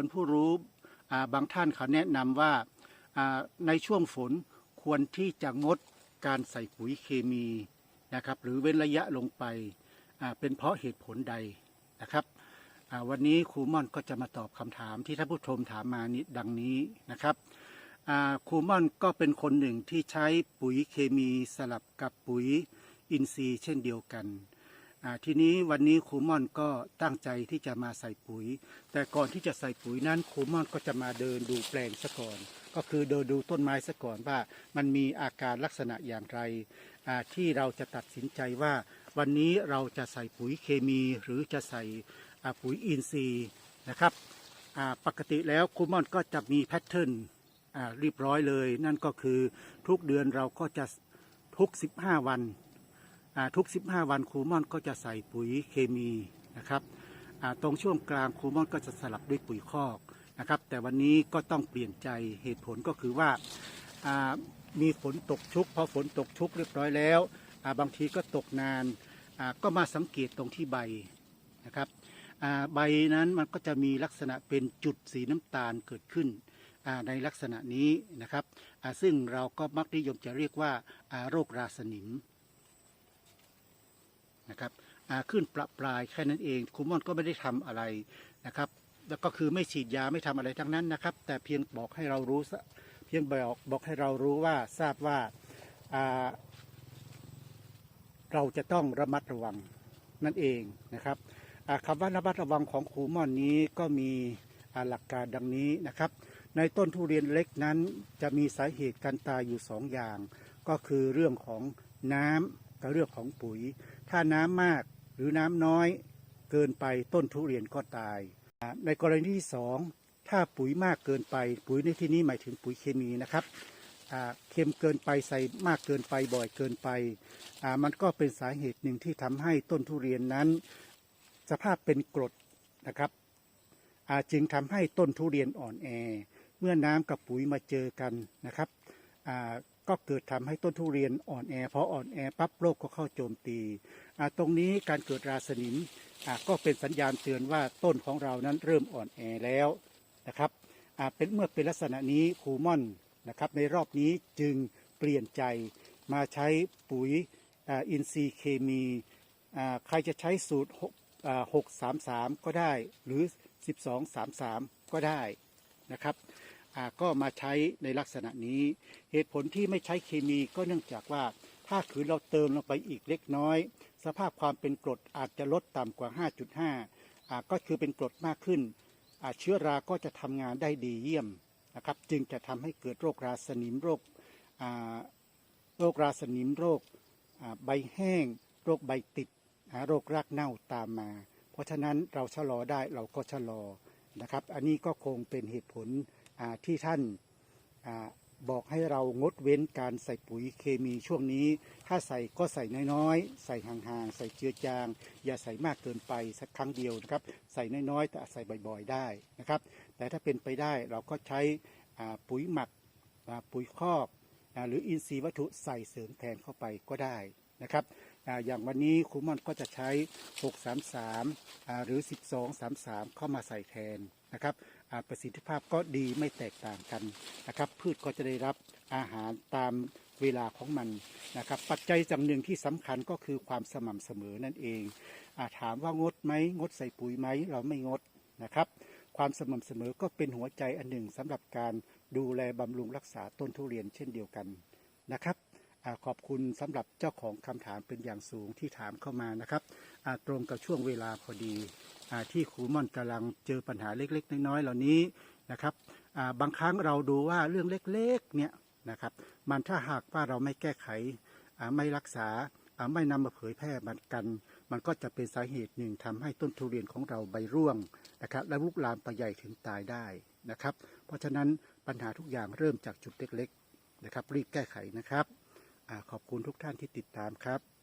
รผู้รู้บางท่านเขาแนะนำว่าในช่วงฝนควรที่จะงดการใส่ปุ๋ยเคมีนะครับ หรือเว้นระยะลงไปเป็นเพราะเหตุผลใดนะครับวันนี้ครูม่อนก็จะมาตอบคำถามที่ท่านผู้ชมถามมานี้ดังนี้นะครับครูม่อนก็เป็นคนหนึ่งที่ใช้ปุ๋ยเคมีสลับกับปุ๋ยอินทรีย์เช่นเดียวกัน ทีนี้วันนี้ครูม่อนก็ตั้งใจที่จะมาใส่ปุ๋ย แต่ก่อนที่จะใส่ปุ๋ยนั้นครูม่อนก็จะมาเดินดูแปลงซะก่อน ก็คือเดินดูต้นไม้ซะก่อนว่ามันมีอาการลักษณะอย่างไรที่เราจะตัดสินใจว่า วันนี้เราจะใส่ปุ๋ยเคมีหรือจะใส่ปุ๋ยอินทรีย์นะครับปกติแล้วครูม่อนก็จะมีแพทเทิร์นเรียบร้อยเลย นั่นก็คือทุกเดือนเราก็จะทุก 15 วัน ทุก 15 วันครูม่อนก็จะใส่ปุ๋ยเคมีนะครับตรงช่วงกลางครูม่อนก็จะสลับด้วยปุ๋ยคอกนะครับแต่วันนี้ก็ต้องเปลี่ยนใจเหตุผลก็คือว่ามีฝนตกชุก พอฝนตกชุกเรียบร้อยแล้วาบางทีก็ตกนานาก็มาสังเกตตรงที่ใบนะครับใบนั้นมันก็จะมีลักษณะเป็นจุดสีน้ำตาลเกิดขึ้นในลักษณะนี้นะครับซึ่งเราก็มักนิยมจะเรียกว่าอ่าโรคราสนิม นะครับขึ้นประปรายแค่นั้นเองคุณม่อนก็ไม่ได้ทำอะไรนะครับแล้วก็คือไม่ฉีดยาไม่ทำอะไรทั้งนั้นนะครับ แต่เพียงบอกให้เรารู้เพียงบอกบอกให้เรารู้ว่าทราบว่าเราจะต้องระมัดระวังนั่นเองนะครับอ่าคำว่าระมัดระวังของครูม่อนนี้ก็มีหลักการดังนี้นะครับ ในต้นทุเรียนเล็กนั้นจะมีสาเหตุการตายอยู่สองอย่าง ก็คือเรื่องของน้ำ กับเรื่องของปุ๋ย ถ้าน้ำมากหรือน้ำน้อยเกินไปต้นทุเรียนก็ตาย ในกรณีที่สองถ้าปุ๋ยมากเกินไป ปุ๋ยในที่นี้หมายถึงปุ๋ยเคมีนะครับเค็มเกินไปใส่มากเกินไปบ่อยเกินไปมันก็เป็นสาเหตุหนึ่งที่ทำให้ต้นทุเรียนนั้น สภาพเป็นกรดนะครับจึงทำให้ต้นทุเรียนอ่อนแอ เมื่อน้ำกับปุ๋ยมาเจอกันนะครับ ก็เกิดทำให้ต้นทุเรียนอ่อนแอพออ่อนแอปั๊บโรคก็เข้าโจมตีตรงนี้การเกิดราสนิมก็เป็นสัญญาณเตือนว่าต้นของเรานั้นเริ่มอ่อนแอแล้วนะครับเป็นเมื่อเป็นลักษณะนี้คูม่อนนะครับในรอบนี้จึงเปลี่ยนใจมาใช้ปุ๋ยอินทรีย์เคมีใครจะใช้สูตรหกสามสามก็ได้หรือสิบสองสามสามก็ได้นะครับ ก็มาใช้ในลักษณะนี้ เหตุผลที่ไม่ใช้เคมีก็เนื่องจากว่า ถ้าคือเราเติมลงไปอีกเล็กน้อย สภาพความเป็นกรดอาจจะลดต่ำกว่า 5.5อ่าก็คือเป็นกรดมากขึ้น เชื้อราก็จะทำงานได้ดีเยี่ยมนะครับ จึงจะทำให้เกิดโรคราสนิมโรคโรคราสนิมโรคใบแห้ง โรคใบติดโรครากเน่าตามมา เพราะฉะนั้นเราชะลอได้เราก็ชะลอนะครับ อันนี้ก็คงเป็นเหตุผล ที่ท่านอบอกให้เรางดเว้นการใส่ปุ๋ยเคมีช่วงนี้ ถ้าใส่ก็ใส่น้อยๆ ใส่ห่างๆ ใส่เจือจาง อย่าใส่มากเกินไปสักครั้งเดียวนะครับ ใส่น้อยๆ แต่ใส่บ่อยๆ ได้นะครับ แต่ถ้าเป็นไปได้เราก็ใช้ปุ๋ยหมักปุ๋ยคอกอ่าหรืออินทรีย์วัตถุใส่เสริมแทนเข้าไปก็ได้นะครับอย่างวันนี้ครูมอนก็จะใช้ 633 หรือ 1233 เข้ามาใส่แทนนะครับ ประสิทธิภาพก็ดีไม่แตกต่างกันนะครับ พืชก็จะได้รับอาหารตามเวลาของมันนะครับ ปัจจัยจำหนึ่งที่สำคัญก็คือความสม่ำเสมอนั่นเองอาถามว่างดไหมงดใส่ปุ๋ยไหมเราไม่งดนะครับ ความสม่ำเสมอก็เป็นหัวใจอันหนึ่งสำหรับการดูแลบำรุงรักษาต้นทุเรียนเช่นเดียวกันนะครับ ขอบคุณสำหรับเจ้าของคำถามเป็นอย่างสูงที่ถามเข้ามานะครับตรงกับช่วงเวลาพอดีอที่ครูม่อนกำลังเจอปัญหาเล็ก ๆ น้อยๆเหล่านี้นะครับบางครั้งเราดูว่าเรื่องเล็กๆเนี่ยนะครับมันถ้าหากว่าเราไม่แก้ไขไม่รักษาไม่นำมาเผยแพร่มันกัน มันก็จะเป็นสาเหตุหนึ่งทำให้ต้นทุเรียนของเราใบร่วงนะครับและลุกลามไปใหญ่ถึงตายได้นะครับ เพราะฉะนั้นปัญหาทุกอย่างเริ่มจากจุดเล็กๆนะครับรีบแก้ไขนะครับ ขอบคุณทุกท่านที่ติดตามครับ